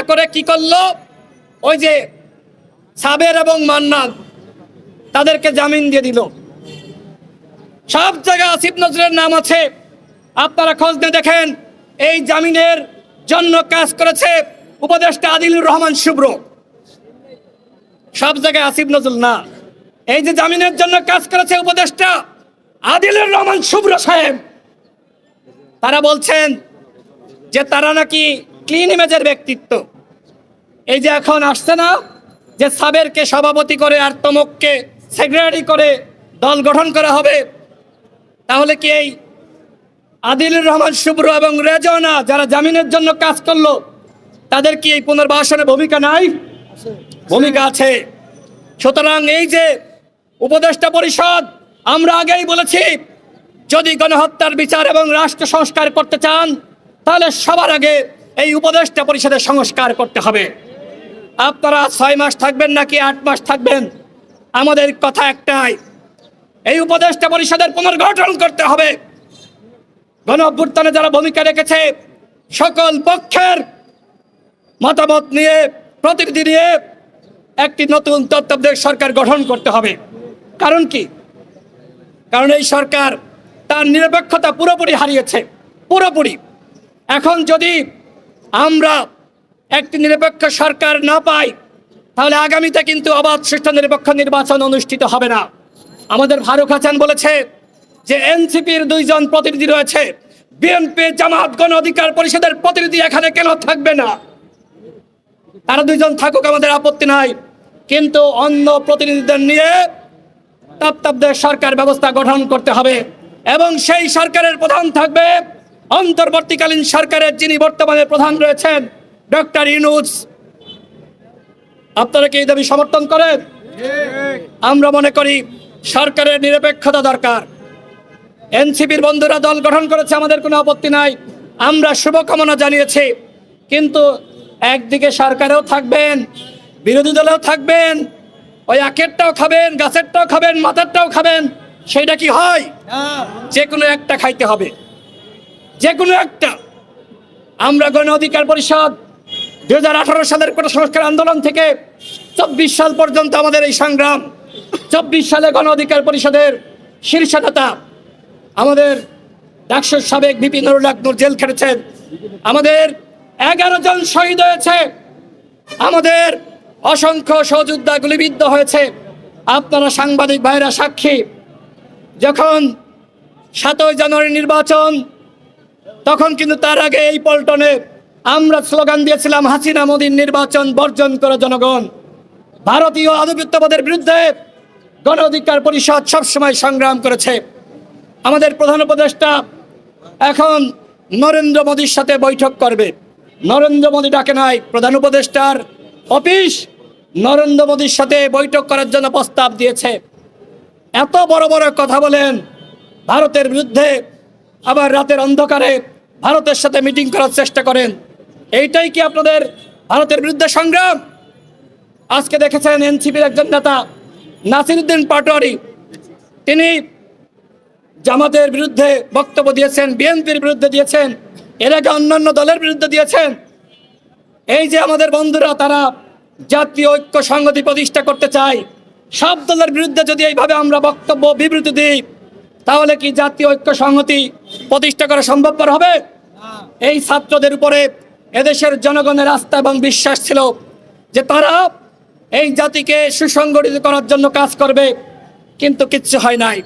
না করে কি করল? ওই যে সাবের এবং মান্নান তাদেরকে জামিন দিয়ে দিল। সব জায়গায় আসিফ নজরের নাম আছে। আপনারা খোঁজ নিয়ে দেখেন, এই জামিনের জন্য কাজ করেছে উপদেষ্টা আদিলুর রহমান শুভ্র। সব জায়গায় আসিফ নজরুল না। এই যে জামিনের জন্য কাজ করেছে উপদেষ্টা আদিলুর রহমান শুভ্র সাহেব। তারা বলছেন যে তারা নাকি ক্লিন ইমেজের ব্যক্তিত্ব। এই যে এখন আসছে না যে সাবেরকে সভাপতি করে আর তমককে সেক্রেটারি করে দল গঠন করা হবে, তাহলে কি এই আদিলুর রহমান শুভ্র এবং রেজনা যারা জামিনের জন্য কাজ করল, তাদের কি এই পুনর্বাসনে ভূমিকা নাই? ভূমিকা আছে। সুতরাং এই যে উপদেষ্টা পরিষদ, আমরা আগেই বলেছি, যদি গণহত্যার বিচার এবং রাষ্ট্র সংস্কার করতে চান, তাহলে সবার আগে এই উপদেষ্টা পরিষদের সংস্কার করতে হবে। আপনারা ছয় মাস থাকবেন নাকি আট মাস থাকবেন? আমাদের কথা একটাই, এই উপদেষ্টা পরিষদের পুনর্গঠন করতে হবে। গণ অভ্যুত্থানে যারা ভূমিকা রেখেছে, সকল পক্ষের মতামত নিয়ে, প্রতিনিধি নিয়ে একটি নতুন তত্ত্বাবধায়ক সরকার গঠন করতে হবে। কারণ কি? কারণ এই সরকার তার নিরপেক্ষতা পুরোপুরি হারিয়েছে, পুরোপুরি। এখন যদি আমরা একটি নিরপেক্ষ সরকার না পায়, তাহলে আগামীতে কিন্তু অবাধ সুষ্ঠু নিরপেক্ষ নির্বাচন অনুষ্ঠিত হবে না। আমাদের ফারুক হাসান বলেছে যে এনসিপির দুইজন প্রতিনিধি রয়েছে। বিএনপি জামাত গণ অধিকার পরিষদের প্রতিনিধি এখানে কেন থাকবে না? তারা দুইজন থাকুক, আমাদের আপত্তি নাই। কিন্তু অন্য প্রতিনিধিদের নিয়ে তত্ত্বাবধায়ক সরকার ব্যবস্থা গঠন করতে হবে। এবং সেই সরকারের প্রধান থাকবে অন্তর্বর্তীকালীন সরকারের যিনি বর্তমানে প্রধান রয়েছেন ডক্টর ইনুস আপনারা কি এই দাবি সমর্থন করেন? আমরা মনে করি সরকারের নিরপেক্ষতা দরকার। এনসিপির বন্ধুরা দল গঠন করেছে, আমাদের কোনো আপত্তি নাই। আমরা শুভকামনা জানিয়েছি, কিন্তু একদিকে সরকারেও থাকবেন, বিরোধী দলেও থাকবেন, ওই আখেরটাও খাবেন, গাছেরটাও খাবেন, মাথারটাও খাবেন, সেইটা কি হয়? যে কোনো একটা খাইতে হবে। যে কোনো একটা। আমরা গণ অধিকার পরিষদ দুই হাজার আঠারো সালের কোটা সংস্কার আন্দোলন থেকে চব্বিশ সাল পর্যন্ত আমাদের এই সংগ্রাম, চব্বিশ সালে গণ অধিকার পরিষদের শীর্ষ নেতা আমাদের ডাকসুর সাবেক বিপিন নুরুল জেল খেটেছেন। আমাদের এগারো জন শহীদ হয়েছে। আমাদের অসংখ্য সহযোদ্ধা গুলিবিদ্ধ হয়েছে। আপনারা সাংবাদিক ভাইরা সাক্ষী। যখন সাতই জানুয়ারি নির্বাচন, তখন কিন্তু তার আগে এই পল্টনে আমরা স্লোগান দিয়েছিলাম, হাসিনা মোদীর নির্বাচন বর্জন করে জনগণ। ভারতীয় আধিপত্যবাদের বিরুদ্ধে গণ অধিকার পরিষদ সবসময় সংগ্রাম করেছে। আমাদের প্রধান উপদেষ্টা এখন নরেন্দ্র মোদীর সাথে বৈঠক করবে। নরেন্দ্র মোদী ডাকে নাই, প্রধান উপদেষ্টার অফিস নরেন্দ্র মোদীর সাথে বৈঠক করার জন্য প্রস্তাব দিয়েছে। এত বড় বড় কথা বলেন, ভারতের বিরুদ্ধে আবার রাতের অন্ধকারে ভারতের সাথে মিটিং করার চেষ্টা করেন। এইটাই কি আপনাদের ভারতের বিরুদ্ধে সংগ্রাম? আজকে দেখেছেন এনসিপির একজন নেতা নাসিরুদ্দিন পাটোয়ারি। তিনি জামাতের বিরুদ্ধে বক্তব্য দিয়েছেন বিএনপির বিরুদ্ধে দিয়েছেন এর আগে অন্যান্য দলের বিরুদ্ধে দিয়েছেন। এই যে আমাদের বন্ধুরা তারা জাতীয় ঐক্য সংগতি প্রতিষ্ঠা করতে চায় সব দলের বিরুদ্ধে যদি এইভাবে আমরা বক্তব্য বিবৃতি দিই তাহলে কি জাতীয় ঐক্য সংহতি প্রতিষ্ঠা করা সম্ভবপর হবে? এই ছাত্রদের উপরে এদেশের জনগণের আস্থা এবং বিশ্বাস ছিল যে তারা এই জাতিকে সুসংগঠিত করার জন্য কাজ করবে, কিন্তু কিচ্ছু হয় নাই।